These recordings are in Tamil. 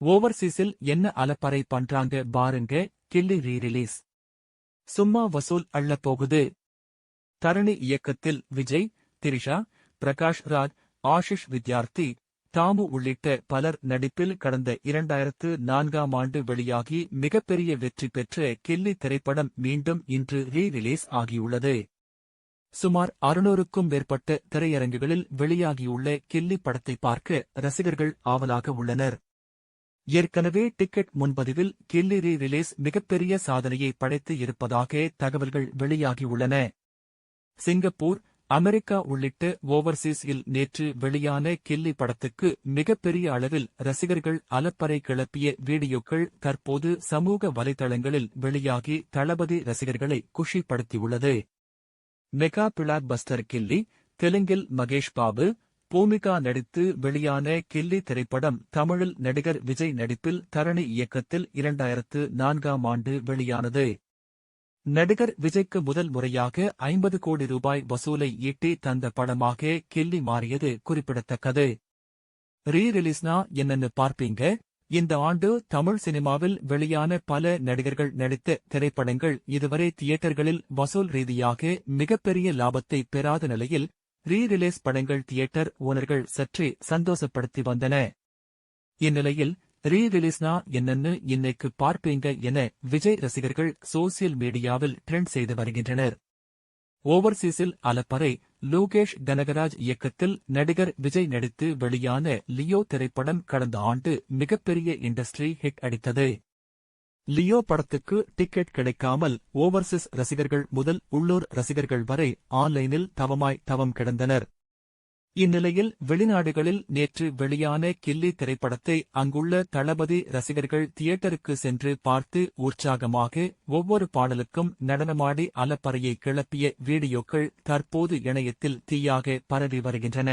ஓவர்சீஸில் என்ன அலப்பறை பண்றாங்க பாருங்க கில்லி ரீ ரிலீஸ். சும்மா வசூல் அள்ள போகுது. தரணி இயக்கத்தில் விஜய் திரிஷா பிரகாஷ் ராஜ் ஆஷிஷ் வித்யார்த்தி தாமு உள்ளிட்ட பலர் நடிப்பில் கடந்த இரண்டாயிரத்து நான்காம் ஆண்டு வெளியாகி மிகப்பெரிய வெற்றி பெற்ற கில்லி திரைப்படம் மீண்டும் இன்று ரீ ரிலீஸ் ஆகியுள்ளது. சுமார் அறுநூறுக்கும் மேற்பட்ட திரையரங்குகளில் வெளியாகியுள்ள கில்லி படத்தை பார்க்க ரசிகர்கள் ஆவலாக உள்ளனர். ஏற்கனவே டிக்கெட் முன்பதிவில் கில்லி ரீ ரிலீஸ் மிகப்பெரிய சாதனையை படைத்து இருப்பதாக தகவல்கள் வெளியாகியுள்ளன. சிங்கப்பூர் அமெரிக்கா உள்ளிட்ட ஓவர்சீஸில் நேற்று வெளியான கில்லி படத்துக்கு மிகப்பெரிய அளவில் ரசிகர்கள் அலப்பறை கிளப்பிய வீடியோக்கள் தற்போது சமூக வலைதளங்களில் வெளியாகி தளபதி ரசிகர்களை குஷிப்படுத்தியுள்ளது. மெகா பிளாக் பஸ்டர் கில்லி தெலுங்கில் மகேஷ் பாபு பூமிகா நடித்து வெளியான கில்லி திரைப்படம் தமிழில் நடிகர் விஜய் நடிப்பில் தரணி இயக்கத்தில் இரண்டாயிரத்து நான்காம் ஆண்டு வெளியானது. நடிகர் விஜய்க்கு முதல் முறையாக ஐம்பது கோடி ரூபாய் வசூலை ஈட்டி தந்த படமாக கில்லி மாறியது குறிப்பிடத்தக்கது. ரீ ரிலீஸ்னா என்னன்னு பார்ப்பீங்க. இந்த ஆண்டு தமிழ் சினிமாவில் வெளியான பல நடிகர்கள் நடித்த திரைப்படங்கள் இதுவரை தியேட்டர்களில் வசூல் ரீதியாக மிகப்பெரிய லாபத்தை பெறாத நிலையில் ரீ ரிலீஸ் படங்கள் தியேட்டர் ஓனர்கள் சற்றே சந்தோஷப்படுத்தி வந்தன. இந்நிலையில் ரீ ரிலீஸ்னா என்னன்னு இன்னைக்கு பார்ப்பீங்க என விஜய் ரசிகர்கள் சோசியல் மீடியாவில் ட்ரெண்ட் செய்து வருகின்றனர். ஓவர்சீஸில் அலப்பறை லோகேஷ் கனகராஜ் இயக்கத்தில் நடிகர் விஜய் நடித்து வெளியான லியோ திரைப்படம் கடந்த ஆண்டு மிகப்பெரிய இண்டஸ்ட்ரி ஹிட் அடித்தது. லியோ படத்துக்கு டிக்கெட் கிடைக்காமல் ஓவர்சீஸ் ரசிகர்கள் முதல் உள்ளூர் ரசிகர்கள் வரை ஆன்லைனில் தவமாய் தவம் கிடந்தனர். இந்நிலையில் வெளிநாடுகளில் நேற்று வெளியான கில்லி திரைப்படத்தை அங்குள்ள தளபதி ரசிகர்கள் தியேட்டருக்கு சென்று பார்த்து உற்சாகமாக ஒவ்வொரு பாடலுக்கும் நடனமாடி அலப்பறையை கிளப்பிய வீடியோக்கள் தற்போது இணையத்தில் தீயாக பரவி வருகின்றன.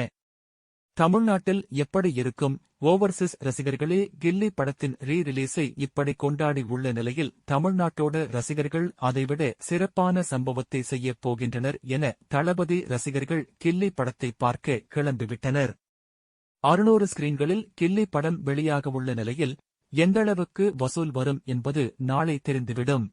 தமிழ்நாட்டில் எப்படி இருக்கும்? ஓவர்சீஸ் ரசிகர்களே கில்லி படத்தின் ரீ ரிலீஸை இப்படி கொண்டாடி உள்ள நிலையில் தமிழ்நாட்டோட ரசிகர்கள் அதைவிட சிறப்பான சம்பவத்தை செய்யப் போகின்றனர் என தளபதி ரசிகர்கள் கில்லி படத்தை பார்க்க கிளம்பிவிட்டனர். அறுநூறு ஸ்கிரீன்களில் கில்லி படம் வெளியாகவுள்ள நிலையில் எந்தளவுக்கு வசூல் வரும் என்பது நாளை தெரிந்துவிடும்.